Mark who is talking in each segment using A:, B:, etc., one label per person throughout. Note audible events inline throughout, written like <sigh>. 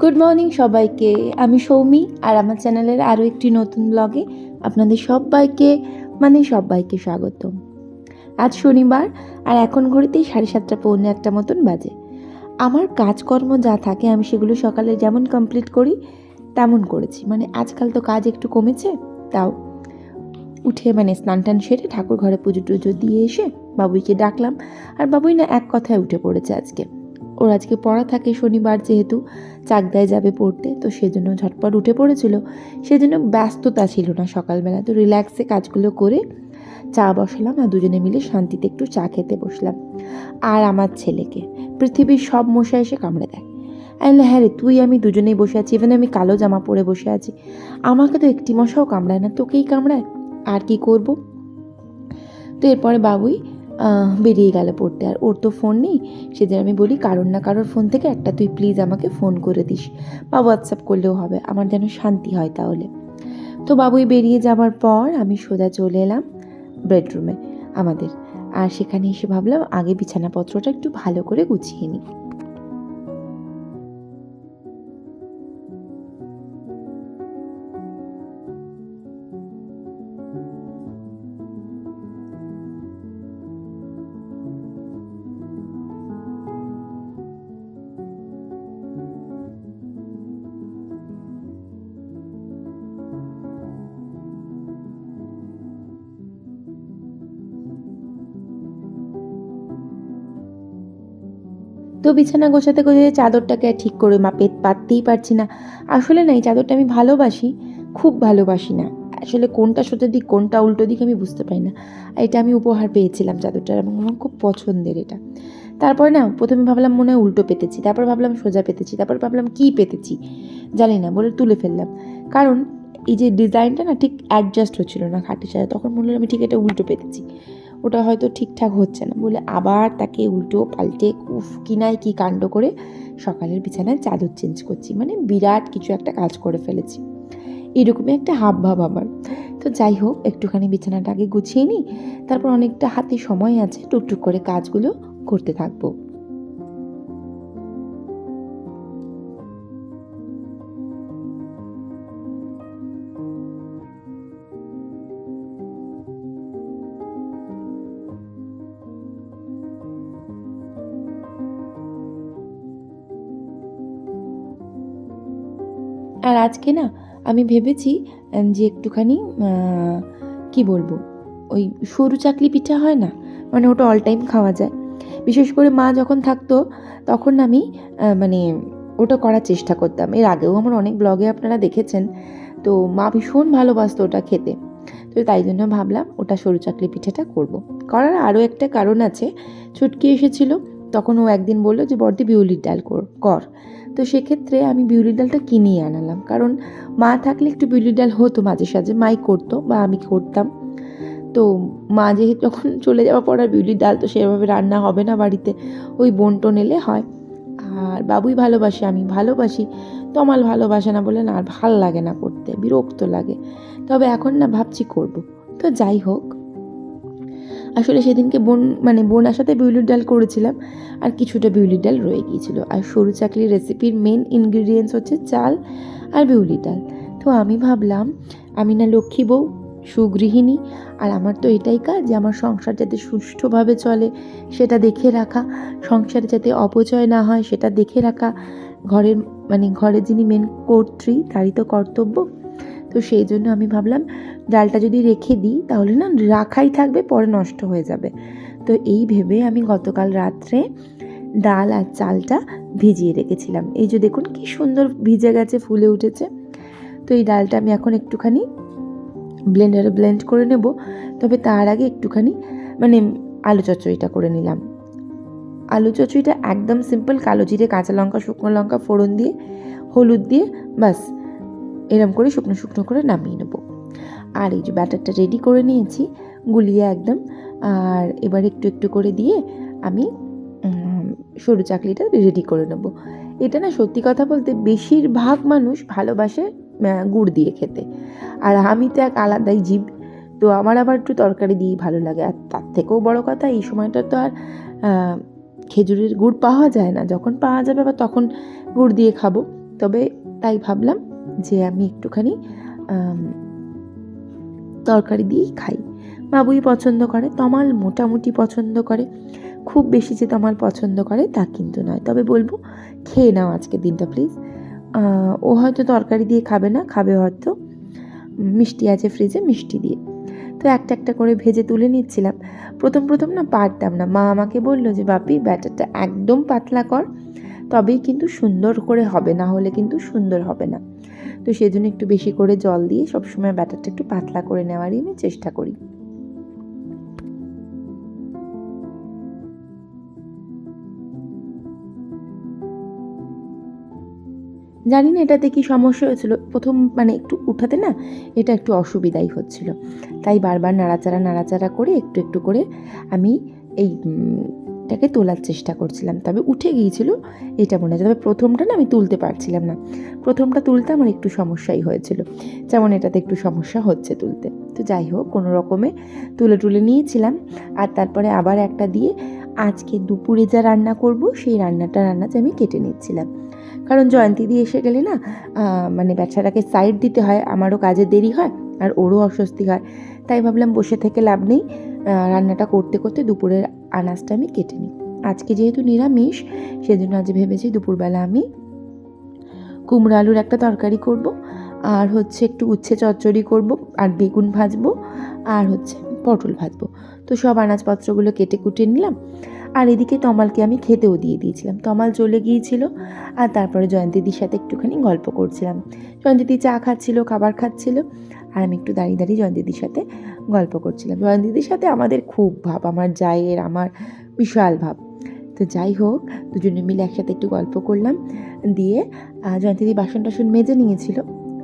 A: Good morning সবাইকে। আমি সৌমি আর আমার চ্যানেলের আরও একটি নতুন ব্লগে আপনাদের সবাইকে মানে সবাইকে স্বাগত আজ শনিবার আর এখন ঘড়িতেই সাড়ে সাতটা পৌনে একটা মতন বাজে। আমার কাজকর্ম যা থাকে আমি সেগুলো সকালে যেমন কমপ্লিট করি, তেমন করেছি। মানে আজকাল তো কাজ একটু কমেছে, তাও উঠে মানে স্নান টান সেরে ঠাকুর ঘরে পুজো টুজো দিয়ে এসে বাবুইকে ডাকলাম। আর বাবুই না এক কথায় উঠে পড়েছে আজকে। ওর আজকে পড়া থাকে শনিবার যেহেতু, চাকদায় যাবে পড়তে, তো সেজন্য ঝটপট উঠে পড়েছিল। সেজন্য ব্যস্ততা ছিল না সকালবেলা, তো রিল্যাক্সে কাজগুলো করে চা বসালাম আর দুজনে মিলে শান্তিতে একটু চা খেতে বসলাম। আর আমার ছেলেকে, পৃথিবীর সব মশা এসে কামড়ে দেয়। আইলে হ্যাঁ রে, তুই আমি দুজনেই বসে আছি ইভেন আমি কালো জামা পরে বসে আছি। আমাকে তো একটি মশাও কামড়ায় না, তোকেই কামড়ায়, আর কি করব? তো এরপরে বাবুই বেরিয়ে গেল পড়তে। আর ওর তো ফোন নেই। সেদিন আমি বলি, কারোর না কারোর ফোন থেকে একটা তুই প্লিজ আমাকে ফোন করে দিস। বা হোয়াটসঅ্যাপ করলেও হবে। আমার যেন শান্তি হয় তাহলে। তো বাবুই বেরিয়ে যাওয়ার পর আমি সোজা চলে এলাম বেডরুমে আমাদের। আর সেখানে এসে ভাবলাম, আগে বিছানাপত্রটা একটু ভালো করে গুছিয়ে নিই। বিছানা গোছাতে গোছাতে চাদরটাকে ঠিক করে মাপে পাততেই পারছি না। আসলে না, এই চাদরটা আমি ভালোবাসি, খুব ভালোবাসি না। আসলে কোনটা সোজা দিক, কোনটা উল্টো দিক আমি বুঝতে পারি না। আর এটা আমি উপহার পেয়েছিলাম চাদরটার এবং আমার খুব পছন্দের এটা। তারপরে না, প্রথমে ভাবলাম মনে হয় উল্টো পেতেছি, তারপর ভাবলাম সোজা পেতেছি, তারপর ভাবলাম কী পেতেছি, জানি না, বলে তুলে ফেললাম। কারণ এই যে ডিজাইনটা না ঠিক অ্যাডজাস্ট হচ্ছিল না খাটের সাথে, তখন মনে হলো আমি ঠিক এটা উল্টো পেতেছি। ওটা হয়তো ঠিকঠাক হচ্ছে না। বলে আবার তাকে উল্টো পাল্টে উফ কিনায় কি কাণ্ড করে সকালের বিছানায় চাদর চেঞ্জ করছি। মানে বিরাট কিছু একটা কাজ করে ফেলেছি। এরকমই একটা হাব ভাব আমার। তো যাই হোক, একটুখানি বিছানাটা আগে গুছিয়ে নিই। তারপর অনেকটা হাতে সময় আছে, টুকটুক করে কাজগুলো করতে থাকব। আজকে না, আমি ভেবেছি যে একটুখানি কি বলব, ওই সরু চাকলি পিঠা হয় না মানে ওটা অল টাইম খাওয়া যায়। বিশেষ করে মা যখন থাকতো, তখন আমি মানে ওটা করার চেষ্টা করতাম। এর আগেও আমার অনেক ব্লগে আপনারা দেখেছেন, তো মা ভীষণ ভালোবাসতো ওটা খেতে। তো তাই জন্য ভাবলাম, ওটা সরু চাকলি পিঠাটা করব। করার আরও একটা কারণ আছে, ছুটকি এসেছিল, তখন ও একদিন বলল যে বর্দি বিউলির ডাল কর। তো সেক্ষেত্রে আমি বিউলির ডালটা কিনিয়ে আনালাম। কারণ মা থাকলে একটু বিউলির ডাল হতো মাঝে সাঝে, মাই করতো বা আমি করতাম। তো মা যেহেতু যখন <laughs> চলে যাওয়ার পর আর বিউলির ডাল তো সেভাবে রান্না হবে না বাড়িতে, ওই বন্টন এলে হয়। আর বাবুই ভালোবাসে, আমি ভালোবাসি। তমাল ভালোবাসে না বলে না, আর ভালো লাগে না করতে, বিরক্ত লাগে। তবে এখন না ভাবছি করব। তো যাই হোক আসলে সেদিনকে বোন মানে বোন আসাতে বিউলির ডাল করেছিলাম, আর কিছুটা বিউলির ডাল রয়ে গিয়েছিল। আর সরু চাকলির রেসিপির মেন ইনগ্রিডিয়েন্টস হচ্ছে চাল আর বিউলির ডাল। তো আমি ভাবলাম, আমি না লক্ষ্মী বউ, সুগৃহিণী, আর আমার তো এটাই কাজ যে আমার সংসার যাতে সুষ্ঠুভাবে চলে, সেটা দেখে রাখা। সংসারে যাতে অপচয় না হয়, সেটা দেখে রাখা। ঘরের মানে ঘরের যিনি মেন কর্ত্রী, তারই তো কর্তব্য। তো সেই জন্য আমি ভাবলাম, ডালটা যদি রেখে দিই, তাহলে না রাখাই থাকবে, পরে নষ্ট হয়ে যাবে। তো এই ভেবে আমি গতকাল রাত্রে ডাল আর চালটা ভিজিয়ে রেখেছিলাম। এই যে দেখুন, কি সুন্দর ভিজে গেছে, ফুলে উঠেছে। তো এই ডালটা আমি এখন একটুখানি ব্লেন্ডারে ব্লেন্ড করে নেব। তবে তার আগে একটুখানি মানে আলু চচ্চড়িটা করে নিলাম। আলু চচ্চড়িটা একদম সিম্পল কালো জিরে, কাঁচা লঙ্কা, শুকনো লঙ্কা, ফোড়ন দিয়ে, হলুদ দিয়ে বাস এরম করে শুকনো শুকনো করে নামিয়ে নেব। আর এই যে ব্যাটারটা রেডি করে নিয়েছি, গুলিয়ে একদম। আর এবার একটু একটু করে দিয়ে আমি সরু চাকলিটা রেডি করে নেব। এটা না সত্যি কথা বলতে বেশিরভাগ মানুষ ভালোবাসে গুড় দিয়ে খেতে। আর আমি তো এক আলাদাই জীব, তো আমার আবার একটু তরকারি দিয়েই ভালো লাগে। আর তার থেকেও বড় কথা, এই সময়টা তো আর খেজুরের গুড় পাওয়া যায় না। যখন পাওয়া যাবে আবার তখন গুড় দিয়ে খাব। তবে তাই ভাবলাম যে আমি একটুখানি তরকারি দিয়েই খাই। বাবুই পছন্দ করে, তমাল মোটামুটি পছন্দ করে। খুব বেশি যে তমাল পছন্দ করে তা কিন্তু নয়। তবে বলব, খেয়ে নাও আজকে দিনটা প্লিজ ও হয়তো তরকারি দিয়ে খাবে না, খাবে হয়তো মিষ্টি আছে ফ্রিজে মিষ্টি দিয়ে। তো একটা একটা করে ভেজে তুলে নিচ্ছিলাম। প্রথম প্রথম না পারতাম না। মা আমাকে বলল যে, বাপি, ব্যাটারটা একদম পাতলা কর, তবেই কিন্তু সুন্দর করে হবে, না হলে কিন্তু সুন্দর হবে না। তো সেজন্য একটু বেশি করে জল দিয়ে সবসময় ব্যাটারটা একটু পাতলা করে নেওয়ারই আমি চেষ্টা করি। জানি না এটাতে কি সমস্যা হয়েছিল। প্রথম মানে একটু উঠাতে না এটা একটু অসুবিধাই হচ্ছিল। তাই বারবার নাড়াচাড়া নাড়াচাড়া করে একটু একটু করে আমি এই উম, তোলার চেষ্টা করছিলাম। তবে উঠে গিয়েছিল এটা মনে হয়। তবে প্রথমটা না আমি তুলতে পারছিলাম না। প্রথমটা তুলতে আমার একটু সমস্যাই হয়েছিল। যেমন এটাতে একটু সমস্যা হচ্ছে তুলতে। তো যাই হোক কোনো রকমে তুলে তুলে নিয়েছিলাম। আর তারপরে আবার একটা দিয়ে আজকে দুপুরে যা রান্না করব সেই রান্নাটা রান্নাতে আমি কেটে নিচ্ছিলাম। কারণ জয়ন্তী দিয়ে এসে গেলে না মানে বাচ্চাটাকে সাইড দিতে হয়। আমারও কাজে দেরি হয় আর ওরও অস্বস্তি হয়। তাই ভাবলাম বসে থেকে লাভ নেই। রান্নাটা করতে করতে দুপুরের আনাজটা আমি কেটে নিই। আজকে যেহেতু নিরামিষ, সেজন্য আজ ভেবেছি দুপুরবেলা আমি কুমড়ো আলুর একটা তরকারি করব, আর হচ্ছে একটু উচ্ছে চচ্চড়ি করব, আর বেগুন ভাজবো, আর হচ্ছে পটল ভাজবো। তো সব আনাজপত্রগুলো কেটে কুটে নিলাম, আর এদিকে তমালকে আমি খেতেও দিয়ে দিয়েছিলাম। তমাল চলে গিয়েছিল, আর তারপরে জয়ন্তীদির সাথে একটুখানি গল্প করছিলাম। জয়ন্তীদি চা খাচ্ছিল, খাবার খাচ্ছিল, আর আমি একটু দাঁড়িয়ে দাঁড়িয়ে জয়ন্তীদির সাথে গল্প করছিলাম। জয়ন্তীদির সাথে আমাদের খুব ভাব, আমার জায়ের, আমার বিশাল ভাব। তো যাই হোক, দুজনে মিলে একসাথে একটু গল্প করলাম। দিয়ে জয়ন্তীদি বাসন টাসন মেজে নিয়েছিল।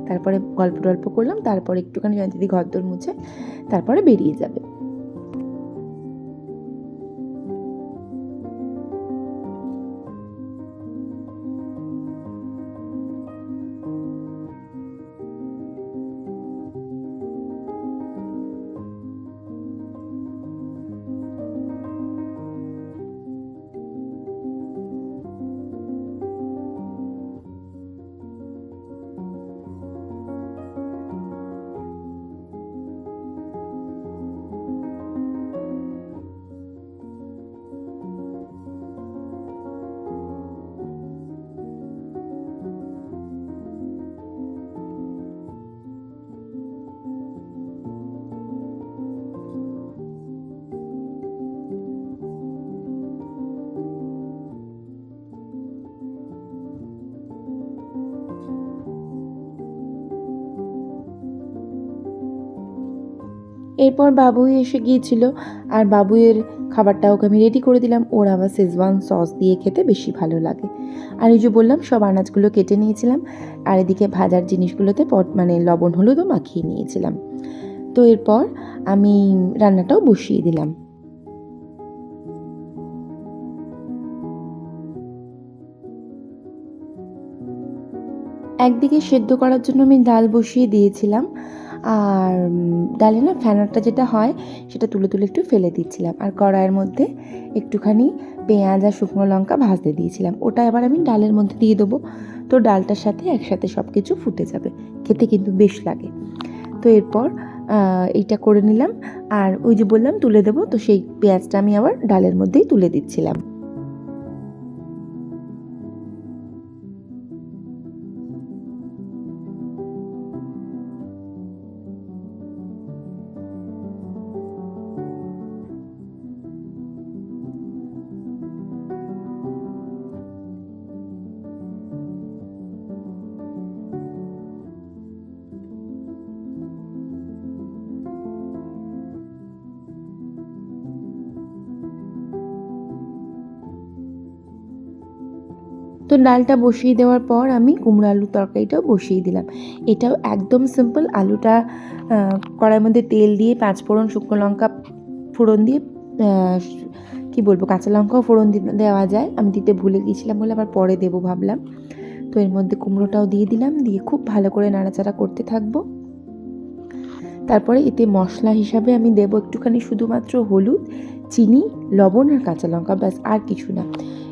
A: তারপরে গল্প টল্প করলাম, তারপরে একটুখানি জয়ন্তীদিদি ঘর দর মুছে, তারপরে বেরিয়ে যাবে। এরপর বাবুই এসে গিয়েছিল, আর বাবুয়ের খাবারটা ওকে আমি রেডি করে দিলাম। ওর আবার শেজওয়ান সস দিয়ে খেতে বেশি ভালো লাগে। আর এই যে বললাম, সব আনাজগুলো কেটে নিয়েছিলাম, আর এদিকে ভাজার জিনিসগুলোতে পট মানে লবণ, হলুদও মাখিয়ে নিয়েছিলাম। তো এরপর আমি রান্নাটাও বসিয়ে দিলাম। একদিকে সেদ্ধ করার জন্য আমি ডাল বসিয়ে দিয়েছিলাম আর ডালে না ফ্যানারটা যেটা হয়, সেটা তুলে তুলে একটু ফেলে দিচ্ছিলাম। আর কড়াইয়ের মধ্যে একটুখানি পেঁয়াজ আর শুকনো লঙ্কা ভাজতে দিয়েছিলাম। ওটা এবার আমি ডালের মধ্যে দিয়ে দেবো। তো ডালটার সাথে একসাথে সব কিছু ফুটে যাবে। খেতে কিন্তু বেশ লাগে। তো এরপর এইটা করে নিলাম। আর ওই যে বললাম তুলে দেবো, তো সেই পেঁয়াজটা আমি আবার ডালের মধ্যেই তুলে দিচ্ছিলাম। তো ডালটা বসিয়ে দেওয়ার পর আমি কুমড়ো আলুর তরকারিটাও বসিয়ে দিলাম। এটাও একদম সিম্পল আলুটা কড়াইয়ের মধ্যে তেল দিয়ে পাঁচ ফোড়ন শুকনো লঙ্কা ফোড়ন দিয়ে কি বলব, কাঁচা লঙ্কাও ফোড়ন দেওয়া যায়। আমি দিতে ভুলে গিয়েছিলাম বলে আবার পরে দেবো ভাবলাম। তো এর মধ্যে কুমড়োটাও দিয়ে দিলাম, দিয়ে খুব ভালো করে নাড়াচাড়া করতে থাকব। তারপরে এতে মশলা হিসাবে আমি দেবো একটুখানি শুধুমাত্র হলুদ, চিনি, লবণ আর কাঁচা লঙ্কা, ব্যাস, আর কিছু না।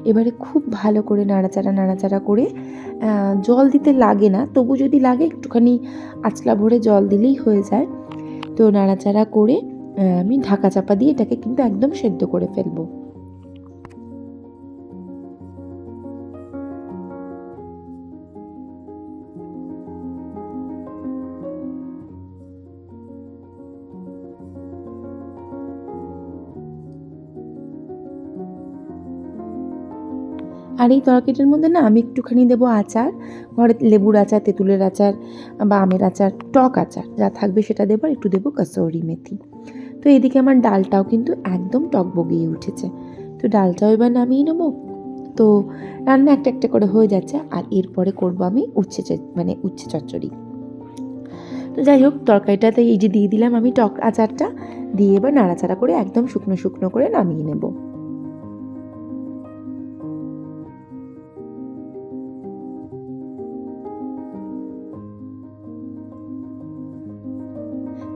A: এবারে খুব ভালো করে নাড়াচাড়া নাড়াচাড়া করে জল দিতে লাগে না। তবু যদি লাগে, একটুখানি আঁচলা ভরে জল দিলেই হয়ে যায়। তো নাড়াচাড়া করে আমি ঢাকা চাপা দিয়ে এটাকে কিন্তু একদম সেদ্ধ করে ফেলব। আর এই তরকারিটার মধ্যে না আমি একটুখানি দেবো আচার, ঘরে লেবুর আচার, তেঁতুলের আচার বা আমের আচার, টক আচার যা থাকবে সেটা দেবো আর একটু দেবো কাসৌরি মেথি। তো এদিকে আমার ডালটাও কিন্তু একদম টক বগিয়ে উঠেছে। তো ডালটাও এবার নামিয়ে নেব। তো রান্না একটা একটা করে হয়ে যাচ্ছে আর এরপরে করব আমি উচ্ছে মানে উচ্ছে চচ্চড়ি। তো যাই হোক, তরকারিটাতে এই যে দিয়ে দিলাম আমি টক আচারটা, দিয়ে এবার নাড়াচাড়া করে একদম শুকনো শুকনো করে নামিয়ে নেব।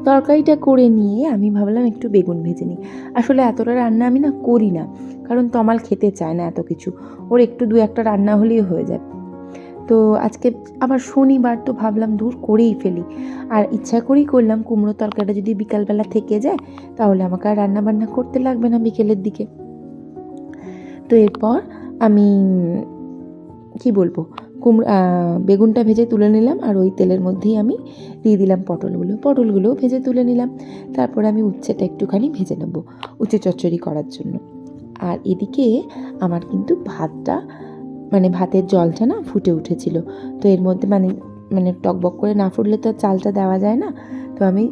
A: তরকারিটা করে নিয়ে আমি ভাবলাম একটু বেগুন ভেজে নিই। আসলে এতটা রান্না আমি না করি না, কারণ তমাল খেতে চায় না এত কিছু। ওর একটু দু একটা রান্না হলেই হয়ে যায়। তো আজকে আবার শনিবার তো ভাবলাম দূর করেই ফেলি। আর ইচ্ছা করেই করলাম কুমড়ো তরকারিটা যদি বিকালবেলা থেকে যায়, তাহলে আমাকে আর রান্না বান্না করতে লাগবে না বিকেলের দিকে। তো এরপর আমি, কি বলব কুমড়ো বেগুনটা ভেজে তুলে নিলাম আর ওই তেলের মধ্যেই আমি দিয়ে দিলাম পটলগুলো। পটলগুলোও ভেজে তুলে নিলাম। তারপর আমি উচ্ছেটা একটুখানি ভেজে নেব উচ্ছে চচ্চড়ি করার জন্য। আর এদিকে আমার কিন্তু ভাতটা মানে ভাতের জলটা না ফুটে উঠেছিল। তো এর মধ্যে মানে মানে টকবক করে না ফুটলে তো চালটা দেওয়া যায় না। তো আমি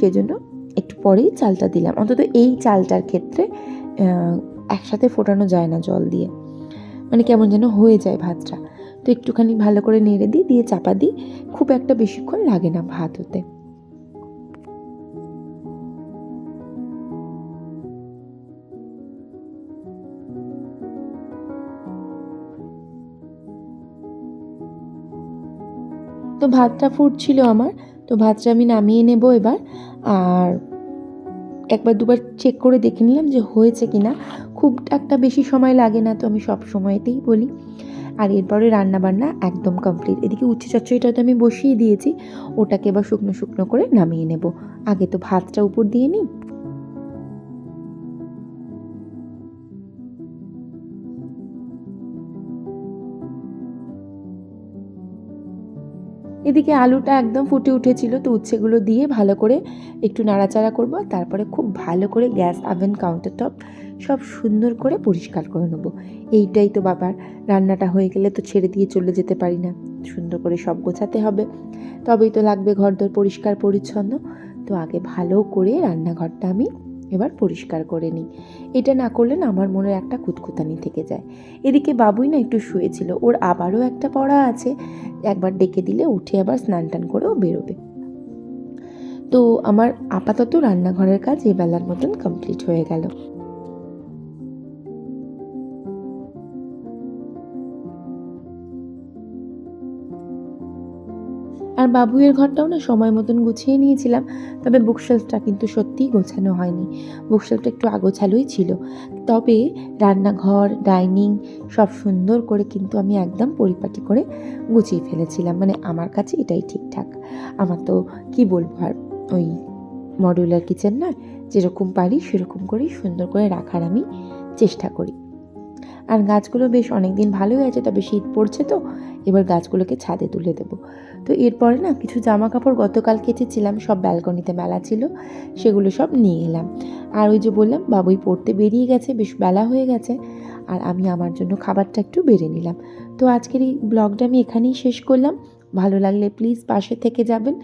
A: সেজন্য একটু পরেই চালটা দিলাম। অন্তত এই চালটার ক্ষেত্রে একসাথে ফোটানো যায় না জল দিয়ে। মানে কেমন যেন হয়ে যায় ভাতটা। তো একটুখানি ভালো করে নেড়ে দিই, দিয়ে চাপা দিই। খুব একটা বেশিক্ষণ লাগে না ভাত হতে। তো ভাতটা ফুটছিল আমার, তো ভাতটা আমি নামিয়ে নেব এবার। আর একবার দুবার চেক করে দেখে নিলাম যে হয়েছে কি না খুব একটা বেশি সময় লাগে না তো আমি সব সময়তেই বলি। আর এরপরে রান্না বান্না একদম কমপ্লিট এদিকে উচ্ছে চচ্চড়িটা তো আমি বসিয়ে দিয়েছি। ওটাকে এবার শুকনো শুকনো করে নামিয়ে নেব। আগে তো ভাতটা উপর দিয়ে নিই এদিকে আলুটা একদম ফুটে উঠেছিল, তো উচ্ছেগুলো দিয়ে ভালো করে একটু নাড়াচাড়া করব তারপরে খুব ভালো করে গ্যাস আভেন কাউন্টার টপ সব সুন্দর করে পরিষ্কার করে নেব। এইটাই তো বাবার, রান্নাটা হয়ে গেলে তো ছেড়ে দিয়ে চলে যেতে পারি না। সুন্দর করে সব গোছাতে হবে। তবেই তো লাগবে ঘরদোর পরিষ্কার পরিচ্ছন্ন। তো আগে ভালো করে রান্নাঘরটা আমি এবার পরিষ্কার করে নিই। এটা না করলে না আমার মনের একটা কুতকুতানি থেকে যায়। এদিকে বাবুই না একটু শুয়েছিল, ওর আবারও একটা পড়া আছে। একবার ডেকে দিলে উঠে আবার স্নান টান করেও বেরোবে। তো আমার আপাতত রান্নাঘরের কাজ এ বেলার মতন কমপ্লিট হয়ে গেল। আর বাবুয়ের ঘরটাও না সময় মতন গুছিয়ে নিয়েছিলাম, তবে বুকশেলফটা কিন্তু সত্যিই গোছানো হয়নি। বুকশেলফটা একটু আগোছালোই ছিল। তবে রান্নাঘর ডাইনিং সব সুন্দর করে কিন্তু আমি একদম পরিপাটি করে গুছিয়ে ফেলেছিলাম। মানে আমার কাছে এটাই ঠিকঠাক। আমার তো কি বলব আর, ওই মডুলার কিচেন না, যেরকম পারি সেরকম করেই সুন্দর করে রাখার আমি চেষ্টা করি। আর গাছগুলো বেশ অনেক দিন ভালোই আছে, তবে শীত পড়ছে তো, এবার গাছগুলোকে ছাদে তুলে দেবো। তো এরপরে না, কিছু জামা কাপড় গতকাল কেচেছিলাম, সব ব্যালকনিতে মেলা ছিল, সেগুলো সব নিয়ে এলাম। আর ওই যে বললাম, বাবুই পড়তে বেরিয়ে গেছে, বেশ বেলা হয়ে গেছে, আর আমি আমার জন্য খাবারটা একটু বেড়ে নিলাম। তো আজকের এই ব্লগটা আমি এখানেই শেষ করলাম। ভালো লাগলে প্লিজ পাশে থেকে যাবেন।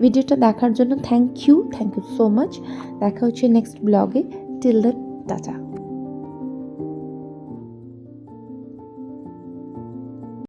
A: ভিডিওটা দেখার জন্য thank you thank you so much দেখা হচ্ছে নেক্সট ব্লগে টিল দ্য টাটা